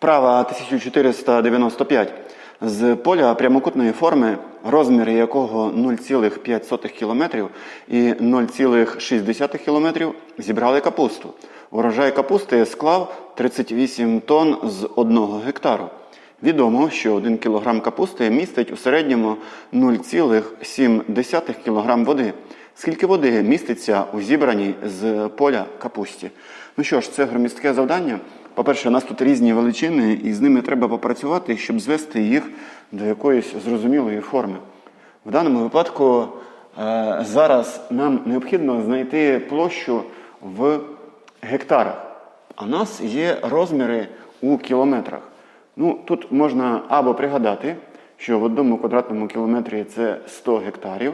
Вправа 1495. З поля прямокутної форми, розміри якого 0,5 км і 0,6 км зібрали капусту. Урожай капусти склав 38 тонн з 1 гектару. Відомо, що 1 кг капусти містить у середньому 0,7 кг води. Скільки води міститься у зібраній з поля капусті? Ну що ж, це громістке завдання. По-перше, у нас тут різні величини, і з ними треба попрацювати, щоб звести їх до якоїсь зрозумілої форми. В даному випадку е, зараз нам необхідно знайти площу в гектарах. А у нас є розміри у кілометрах. Ну, тут можна або пригадати, що в одному квадратному кілометрі це 100 гектарів,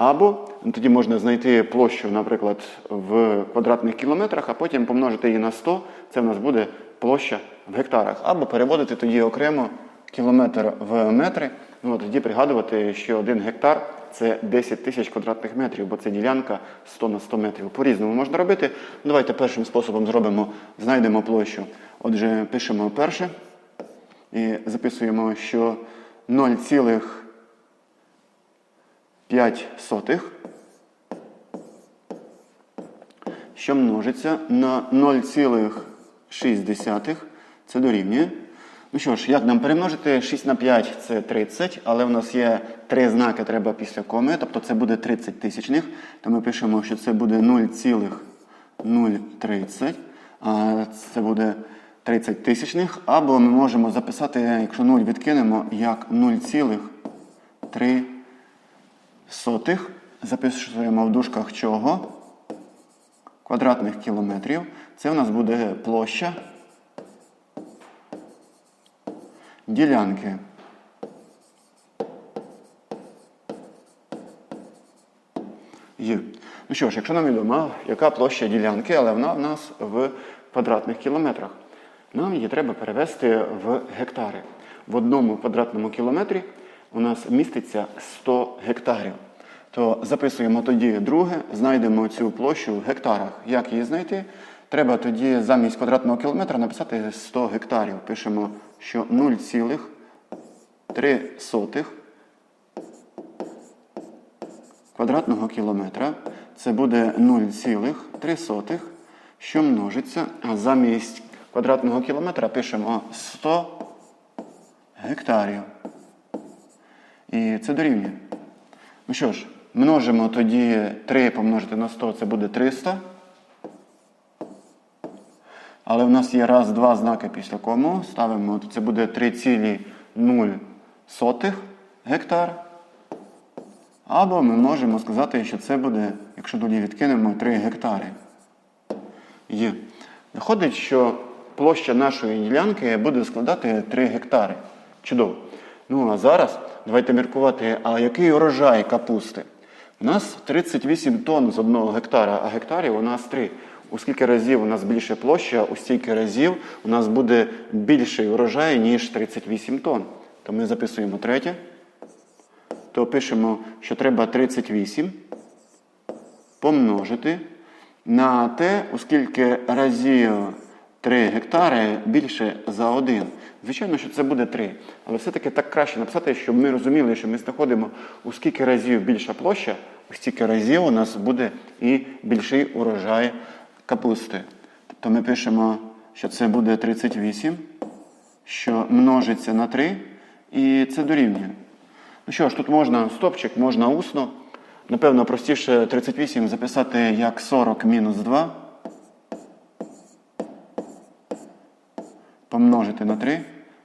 або ну, тоді можна знайти площу, наприклад, в квадратних кілометрах, а потім помножити її на 100, це в нас буде площа в гектарах. Або переводити тоді окремо кілометр в метри. Ну, тоді пригадувати, що один гектар це 10 тисяч квадратних метрів, бо це ділянка 100 на 100 метрів. По-різному можна робити. Давайте першим способом зробимо, знайдемо площу. Отже, пишемо перше і записуємо, що 0,5 сотих, що множиться на 0,6, це дорівнює. Ну що ж, як нам перемножити? 6 на 5 це 30, але в нас є три знаки, треба після коми, тобто це буде 30 тисячних. То ми пишемо, що це буде 0,030, а це буде 30 тисячних. Або ми можемо записати, якщо 0 відкинемо, як 0,3 сотих. Записуємо в дужках чого? Квадратних кілометрів. Це у нас буде площа ділянки. Є. Ну що ж, якщо нам відомо, яка площа ділянки, але вона в нас в квадратних кілометрах, нам її треба перевести в гектари. В одному квадратному кілометрі у нас міститься 100 гектарів. То записуємо тоді друге, знайдемо цю площу в гектарах. Як її знайти? Треба тоді замість квадратного кілометра написати 100 гектарів. Пишемо, що 0,3 квадратного кілометра. Це буде 0,3, що множиться. А замість квадратного кілометра пишемо 100 гектарів. І це дорівнює. Ну що ж, множимо тоді 3 помножити на 100, це буде 300. Але в нас є раз, два знаки після кому. Ставимо, то це буде 3,0 гектар. Або ми можемо сказати, що це буде, якщо тоді відкинемо, 3 гектари. Є. Виходить, що площа нашої ділянки буде складати 3 гектари. Чудово. Ну а зараз давайте міркувати, а який урожай капусти? У нас 38 тонн з одного гектара, а гектарів у нас 3. У скільки разів у нас більше площа, у стільки разів у нас буде більший урожай, ніж 38 тонн. То ми записуємо третє. То пишемо, що треба 38 помножити на те, оскільки разів 3 гектари більше за 1. Звичайно, що це буде 3. Але все-таки так краще написати, щоб ми розуміли, що ми знаходимо у скільки разів більша площа, у стільки разів у нас буде і більший урожай капусти. Тобто ми пишемо, що це буде 38, що множиться на 3, і це дорівнює. Ну що ж, тут можна стопчик, можна усно. Напевно, простіше 38 записати як 40 мінус 2. Помножити на 3.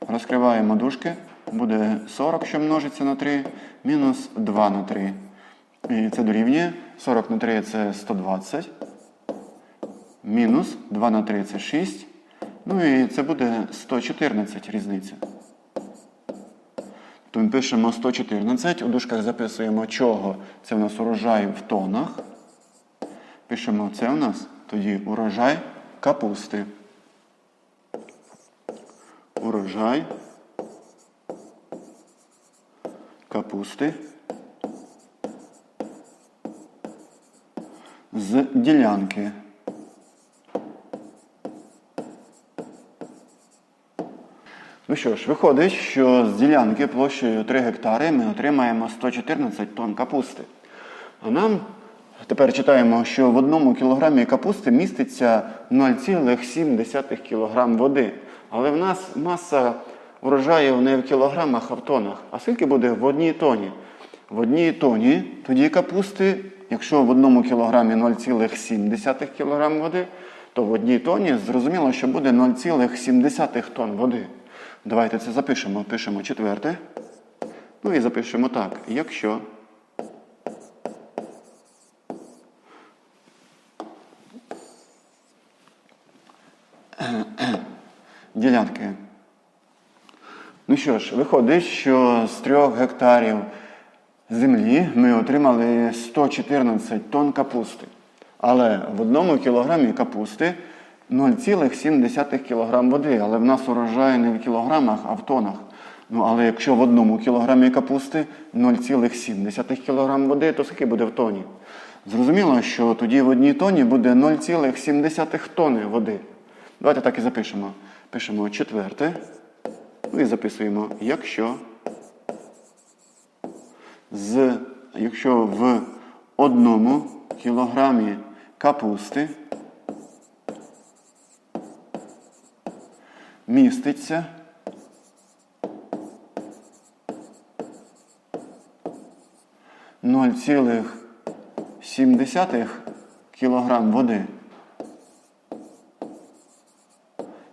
Розкриваємо дужки. Буде 40, що множиться на 3, мінус 2 на 3. І це дорівнює. 40 на 3 це 120. Мінус 2 на 3 це 6. Ну і це буде 114 різниця. То ми пишемо 114, у дужках записуємо чого. Це у нас урожай в тонах. Пишемо це у нас тоді урожай капусти. Урожай капусти з ділянки. Ну що ж, виходить, що з ділянки площею 3 гектари ми отримаємо 114 тонн капусти. А нам тепер читаємо, що в одному кілограмі капусти міститься 0,7 кг води. Але в нас маса урожаю не в кілограмах, а в тонах. А скільки буде в одній тоні? В одній тоні тоді капусти, якщо в одному кілограмі 0,7 кг води, то в одній тоні зрозуміло, що буде 0,7 тонн води. Давайте це запишемо. Пишемо четверте. Ну і запишемо так. Якщо ділянки. Ну що ж, виходить, що з 3 гектарів землі ми отримали 114 тонн капусти. Але в одному кілограмі капусти 0,7 кг води. Але в нас урожай не в кілограмах, а в тонах. Ну, але якщо в одному кілограмі капусти 0,7 кг води, то скільки буде в тоні? Зрозуміло, що тоді в одній тоні буде 0,7 тони води. Давайте так і запишемо. Пишемо четверте. Ну і записуємо, якщо з, якщо в одному кілограмі капусти міститься ноль цілих сім десятих кілограм води,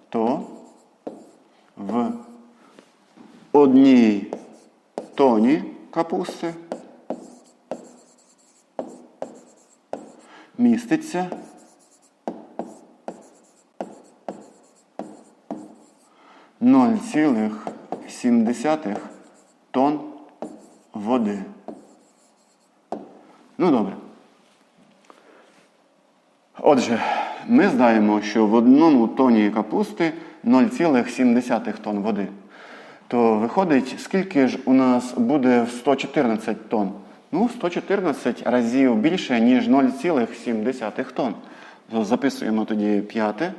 то в одній тоні капусти міститься ноль цілих сім десятих тонн води. Ну добре. Отже, ми знаємо, що в одному тоні капусти 0,7 тонн води. То виходить, скільки ж у нас буде в 114 тонн? Ну, 114 разів більше, ніж 0,7 тонн. Записуємо тоді п'яте.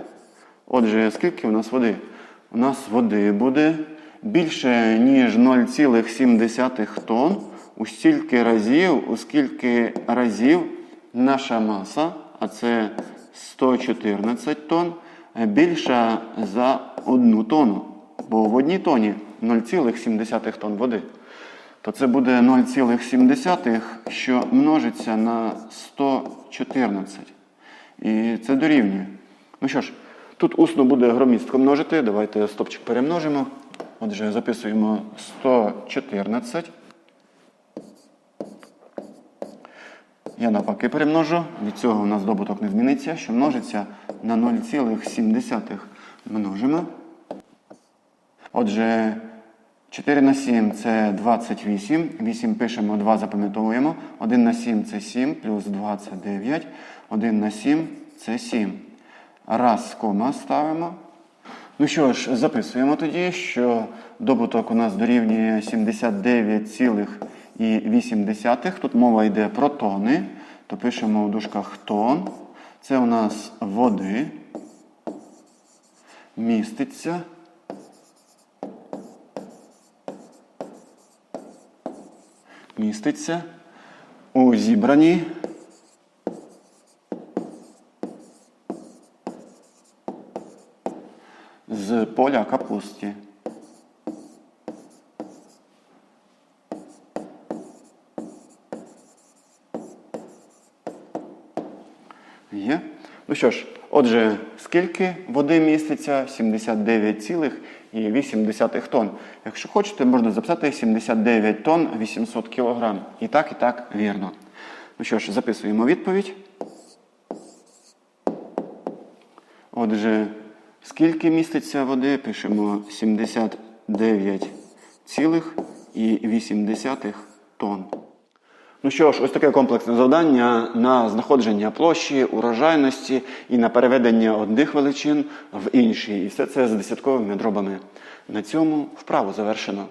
Отже, скільки у нас води? У нас води буде більше, ніж 0,7 тонн у стільки разів, у скільки разів наша маса, а це 114 тонн, більша за одну тонну. Бо в одній тоні 0,7 тонн води. То це буде 0,7, що множиться на 114. І це дорівнює. Ну що ж, тут усно буде громістко множити. Давайте стопчик перемножимо. Отже, записуємо 114. Я навпаки перемножу. Від цього у нас добуток не зміниться, що множиться на 0,7 множимо. Отже, 4 на 7 це 28. 8 пишемо, 2 запам'ятовуємо. 1 на 7 це 7, плюс 2 це 9. 1 на 7 це 7. Раз, кома ставимо. Ну що ж, записуємо тоді, що добуток у нас дорівнює 79,8. Тут мова йде про тони. То пишемо в дужках тон. Це у нас води. Міститься. Міститься у зібраній з поля капусті. Є. Ну що ж, отже, скільки води міститься? 79,8 тонн. Якщо хочете, можна записати 79 тонн 800 кілограм. І так, і так, вірно. Ну що ж, записуємо відповідь. Отже, скільки міститься води? Пишемо 79,8 тонн. Ну що ж, ось таке комплексне завдання на знаходження площі, урожайності і на переведення одних величин в інші. І все це з десятковими дробами. На цьому вправу завершено.